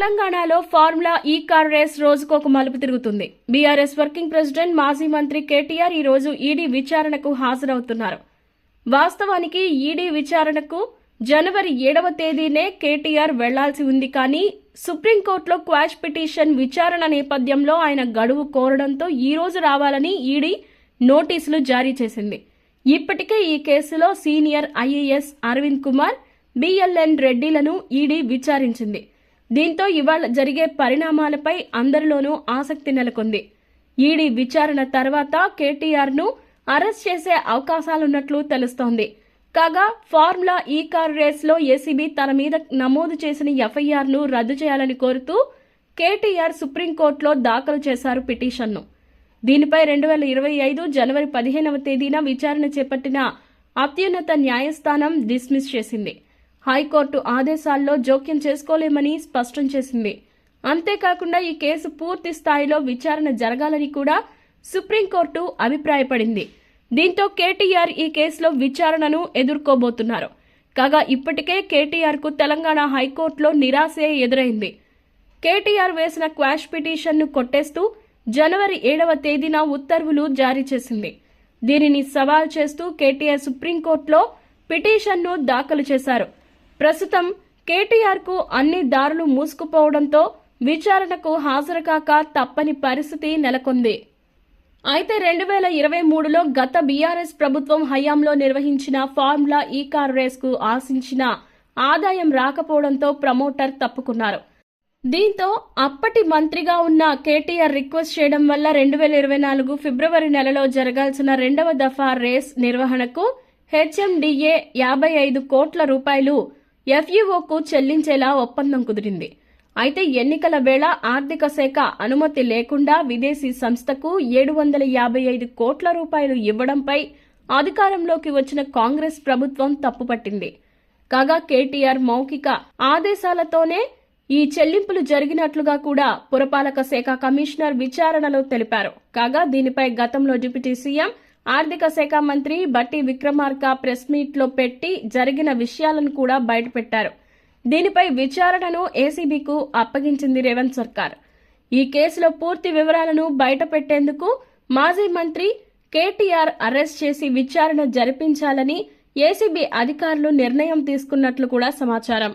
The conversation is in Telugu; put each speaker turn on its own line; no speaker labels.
తెలంగాణలో ఫార్ములా ఈ కార్ రేస్ రోజుకొక మలుపు తిరుగుతుంది. బీఆర్ఎస్ వర్కింగ్ ప్రెసిడెంట్ మాజీ మంత్రి కేటీఆర్ ఈ రోజు ఈడీ విచారణకు హాజరవుతున్నారు. వాస్తవానికి ఈడీ విచారణకు జనవరి ఏడవ తేదీనే కేటీఆర్ వెళ్ళాల్సి ఉంది కానీ సుప్రీంకోర్టులో క్వాష్ పిటిషన్ విచారణ నేపథ్యంలో ఆయన గడువు కోరడంతో ఈ రోజు రావాలని ఈడీ నోటీసులు జారీ చేసింది. ఇప్పటికే ఈ కేసులో senior IAS Arvind Kumar BLN రెడ్డిలను ED విచారించింది. దీంతో ఇవాళ జరిగే పరిణామాలపై అందరిలోనూ ఆసక్తి నెలకొంది. ఈడీ విచారణ తర్వాత కేటీఆర్ను అరెస్ట్ చేసే అవకాశాలున్నట్లు తెలుస్తోంది. కాగా ఫార్ములా ఈ కార్ రేస్లో ఏసీబీ తన మీద నమోదు చేసిన ఎఫ్ఐఆర్ను రద్దు చేయాలని కోరుతూ కేటీఆర్ సుప్రీంకోర్టులో దాఖలు చేశారు పిటిషన్ను. దీనిపై రెండు వేల ఇరవై ఐదు జనవరి పదిహేనవ తేదీన విచారణ చేపట్టిన అత్యున్నత న్యాయస్థానం డిస్మిస్ చేసింది. హైకోర్టు ఆదేశాల్లో జోక్యం చేసుకోలేమని స్పష్టం చేసింది. అంతేకాకుండా ఈ కేసు పూర్తి స్థాయిలో విచారణ జరగాలని కూడా సుప్రీంకోర్టు అభిప్రాయపడింది. దీంతో కేటీఆర్ ఈ కేసులో విచారణను ఎదుర్కోబోతున్నారు. కాగా ఇప్పటికే కేటీఆర్కు తెలంగాణ హైకోర్టులో నిరాశే ఎదురైంది. కేటీఆర్ వేసిన క్వాష్ పిటిషన్ను కొట్టేస్తూ జనవరి ఏడవ తేదీన ఉత్తర్వులు జారీ చేసింది. దీనిని సవాల్ చేస్తూ కేటీఆర్ సుప్రీంకోర్టులో పిటిషన్ను దాఖలు చేశారు. ప్రస్తుతం కేటీఆర్కు అన్ని దారులు మూసుకుపోవడంతో విచారణకు హాజరుకాక తప్పని పరిస్థితి నెలకొంది. అయితే రెండు వేల ఇరవై మూడులో గత బీఆర్ఎస్ ప్రభుత్వం హయాంలో నిర్వహించిన ఫార్ములా ఈ కార్ రేస్కు ఆశించిన ఆదాయం రాకపోవడంతో ప్రమోటర్ తప్పుకున్నారు. దీంతో అప్పటి మంత్రిగా ఉన్న కేటీఆర్ రిక్వెస్ట్ చేయడం వల్ల రెండు వేల ఇరవై నాలుగు ఫిబ్రవరి నెలలో జరగాల్సిన రెండవ దఫా రేస్ నిర్వహణకు హెచ్ఎండిఏ యాభై ఐదు కోట్ల రూపాయలు ఎఫ్ఈఓకు చెల్లించేలా ఒప్పందం కుదిరింది. అయితే ఎన్నికల వేళ ఆర్థిక శాఖ అనుమతి లేకుండా విదేశీ సంస్థకు ఏడు వందల యాభై ఐదు కోట్ల రూపాయలు ఇవ్వడంపై అధికారంలోకి వచ్చిన కాంగ్రెస్ ప్రభుత్వం తప్పుపట్టింది. కాగా కేటీఆర్ మౌఖిక ఆదేశాలతోనే ఈ చెల్లింపులు జరిగినట్లుగా కూడా పురపాలక శాఖ కమిషనర్ విచారణలో తెలిపారు. కాగా దీనిపై గతంలో డిప్యూటీ సీఎం ఆర్థిక శాఖ మంత్రి బట్టి విక్రమార్క ప్రెస్ మీట్లో పెట్టి జరిగిన విషయాలను కూడా బయటపెట్టారు. దీనిపై విచారణను ఏసీబీకు అప్పగించింది రేవంత్ సర్కార్. ఈ కేసులో పూర్తి వివరాలను బయటపెట్టేందుకు మాజీ మంత్రి కేటీఆర్ అరెస్ట్ చేసి విచారణ జరిపించాలని ఏసీబీ అధికారులు నిర్ణయం తీసుకున్నట్లు కూడా సమాచారం.